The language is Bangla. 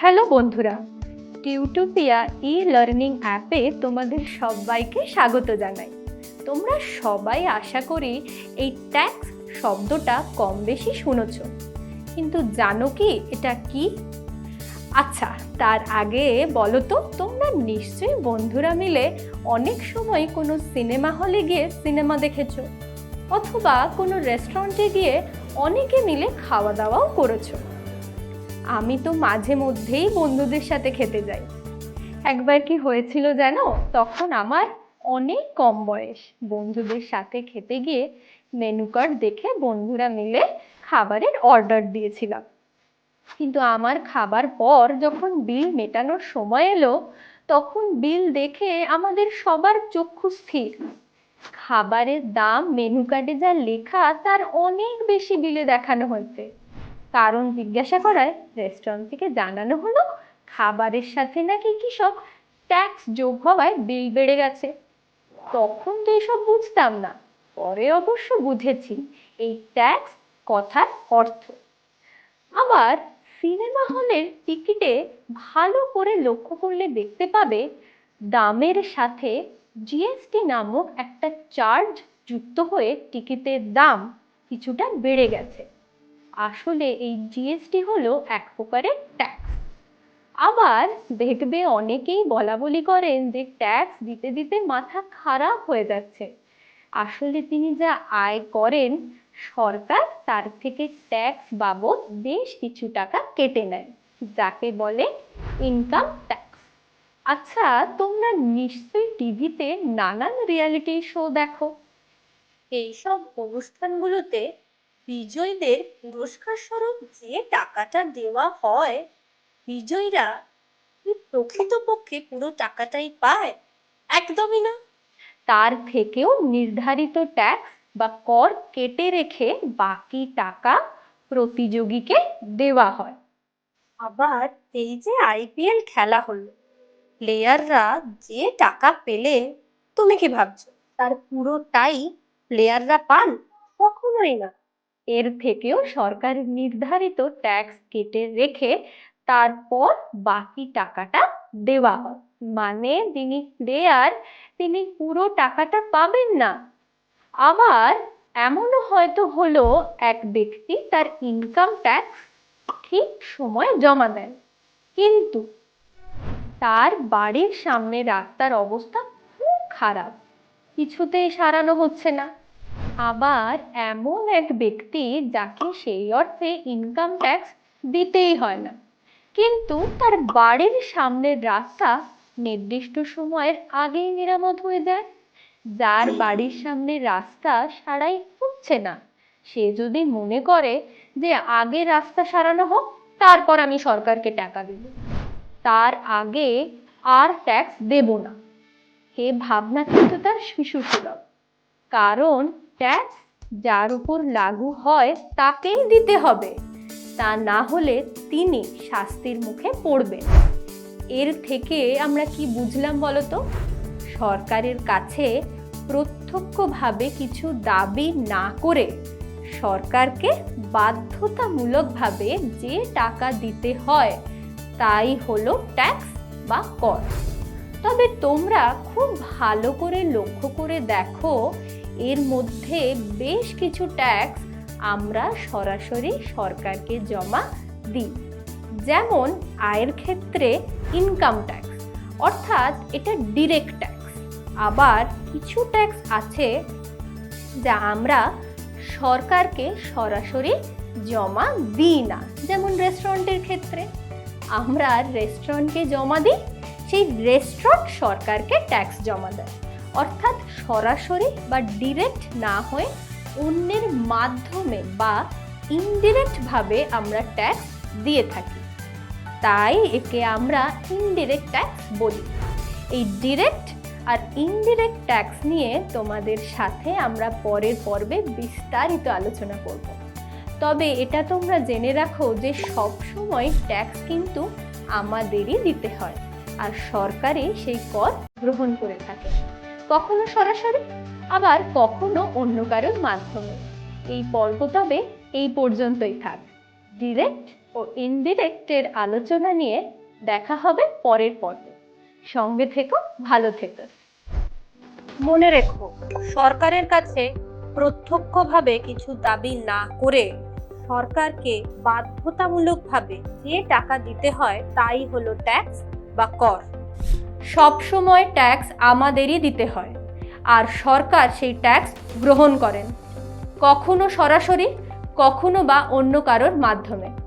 হ্যালো বন্ধুরা, টিউটোপিয়া ই লার্নিং অ্যাপে তোমাদের সবাইকে স্বাগত জানাই। তোমরা সবাই আশা করি এই ট্যাক্স শব্দটা কম বেশি শুনেছ। কিন্তু জানো কি এটা কি? আচ্ছা তার আগে বলো তো, তোমরা নিশ্চয়ই বন্ধুরা মিলে অনেক সময় কোনো সিনেমা হলে গিয়ে সিনেমা দেখেছ, অথবা কোনো রেস্টুরেন্টে গিয়ে অনেকে মিলে খাওয়া দাওয়াও করেছ। আমি তো মাঝে মধ্যেই বন্ধুদের সাথে খেতে যাই। একবার কি হয়েছিল জানো? তখন আমার অনেক কম বয়স। বন্ধুদের সাথে খেতে গিয়ে মেনু কার্ড দেখে বন্ধুরা মিলে খাবারের অর্ডার দিয়েছিলাম। কিন্তু আমার খাবার পর যখন বিল মেটানোর সময় এলো, তখন বিল দেখে আমাদের সবার চক্ষু স্থির। খাবারের দাম মেনু কার্ডে যা লেখা, তার অনেক বেশি বিলে দেখানো হয়েছে। কারণ জিজ্ঞাসা করায় রেস্টুরেন্ট থেকে জানানো হলো খাবারের সাথে নাকি কি সব ট্যাক্স যোগ হওয়ায় বিল বেড়ে গেছে। তখন তো এসব বুঝতাম না, পরে অবশ্য বুঝেছি, এই ট্যাক্স কথার অর্থ। আবার সিনেমা হলের টিকিটে ভালো করে লক্ষ্য করলে দেখতে পাবে, দামের সাথে জিএসটি নামক একটা চার্জ যুক্ত হয়ে টিকিটের দাম কিছুটা বেড়ে গেছে। আসলে এই জিএসটি হলো এক প্রকারের ট্যাক্স আবার দেখবে অনেকেই বলা বলি করেন যে ট্যাক্স দিতে দিতে মাথা খারাপ হয়ে যাচ্ছে। আসলে তিনি যা আয় করেন, সরকার তার থেকে ট্যাক্স বাবদ বেশ কিছু টাকা কেটে নেয়, যাকে বলে ইনকাম ট্যাক্স আচ্ছা তোমরা নিশ্চয়ই টিভিতে নানান রিয়ালিটি শো দেখো। এইসব অনুষ্ঠানগুলোতে বিজয়ীদের পুরস্কার স্বরূপ যে টাকাটা দেওয়া হয়, বিজয়ীরা কি প্রকৃতপক্ষে পুরো টাকাটাই পায়? একদমই না। তার থেকেও নির্ধারিত ট্যাক্স বা কর কেটে রেখে বাকি টাকা প্রতিযোগীকে দেওয়া হয়। আবার এই যে আইপিএল খেলা হলো প্লেয়াররা যে টাকা পেলে, তুমি কি ভাবছ? তার পুরোটাই প্লেয়াররা পান? কখনোই না। এর থেকেও সরকার নির্ধারিত ট্যাক্স কেটে রেখে তারপর বাকি টাকাটা দেওয়া হয়। মানে যিনি প্লেয়ার তিনি পুরো টাকাটা পাবেন না। আবার এমনও হয়তো হলো, এক ব্যক্তি তার ইনকাম ট্যাক্স ঠিক সময়ে জমা দেন। কিন্তু তার বাড়ির সামনে রাস্তার অবস্থা খুব খারাপ। কিছুতেই সারানো হচ্ছে না। আবার এমন এক ব্যক্তি যাকে সেই অর্থে ইনকাম ট্যাক্স দিতেই হয় না। কিন্তু তার বাড়ির সামনের রাস্তা নির্দিষ্ট সময়ের আগেই মেরামত হয়ে যায়। যার বাড়ির সামনে রাস্তা সারাই হচ্ছে না। সে যদি মনে করে যে আগে রাস্তা সারানো হোক, তারপর আমি সরকারকে টাকা দেব। তার আগে আর ট্যাক্স দেব না। এ ভাবনা কিন্তু তার শিশু সুলভ কারণ ট্যাক্স যার উপর লাগু হয় তাকেই দিতে হবে। তা না হলে তিনি শাস্তির মুখে পড়বেন। এর থেকে আমরা কি বুঝলাম বলতো? সরকারের কাছে প্রত্যক্ষভাবে কিছু দাবি না করে সরকারকে বাধ্যতামূলকভাবে যে টাকা দিতে হয়, তাই হলো ট্যাক্স বা কর। তবে তোমরা খুব ভালো করে লক্ষ্য করে দেখো, এর মধ্যে বেশ কিছু ট্যাক্স আমরা সরাসরি সরকারকে জমা দিই। যেমন, আয়ের ক্ষেত্রে ইনকাম ট্যাক্স অর্থাৎ এটা ডিরেক্ট ট্যাক্স আবার কিছু ট্যাক্স আছে যা আমরা সরকারকে সরাসরি জমা দিই না, যেমন রেস্টুরেন্টের ক্ষেত্রে। আমরা রেস্টুরেন্টকে জমা দিই সেই রেস্টুরেন্ট সরকারকে ট্যাক্স জমা দেয়। অর্থাৎ সরাসরি বা ডিরেক্ট না হয়ে অন্যের মাধ্যমে বা ইনডিরেক্টভাবে আমরা ট্যাক্স দিয়ে থাকি। তাই একে আমরা ইনডিরেক্ট ট্যাক্স বলি। এই ডিরেক্ট আর ইনডিরেক্ট ট্যাক্স নিয়ে তোমাদের সাথে আমরা পরের পর্বে বিস্তারিত আলোচনা করব। তবে এটা তোমরা জেনে রাখো যে সব সময় ট্যাক্স কিন্তু আমাদেরই দিতে হয়। আর সরকারই সেই কর গ্রহণ করে থাকে। কখনো সরাসরি, আবার কখনো অন্য কারোর মাধ্যমে। এই পর্ব তবে এই পর্যন্তই থাক। ডিরেক্ট ও ইনডিরেক্টের আলোচনা নিয়ে দেখা হবে পরের পর্বে। সঙ্গে থেকো, ভালো থেকো। মনে রেখো, সরকারের কাছে প্রত্যক্ষভাবে কিছু দাবি না করে সরকারকে বাধ্যতামূলকভাবে যে টাকা দিতে হয়, তাই হলো ট্যাক্স বা কর। সবসময় ট্যাক্স আমাদেরই দিতে হয়, আর সরকার সেই ট্যাক্স গ্রহণ করেন। কখনো সরাসরি, কখনো বা অন্য কারোর মাধ্যমে।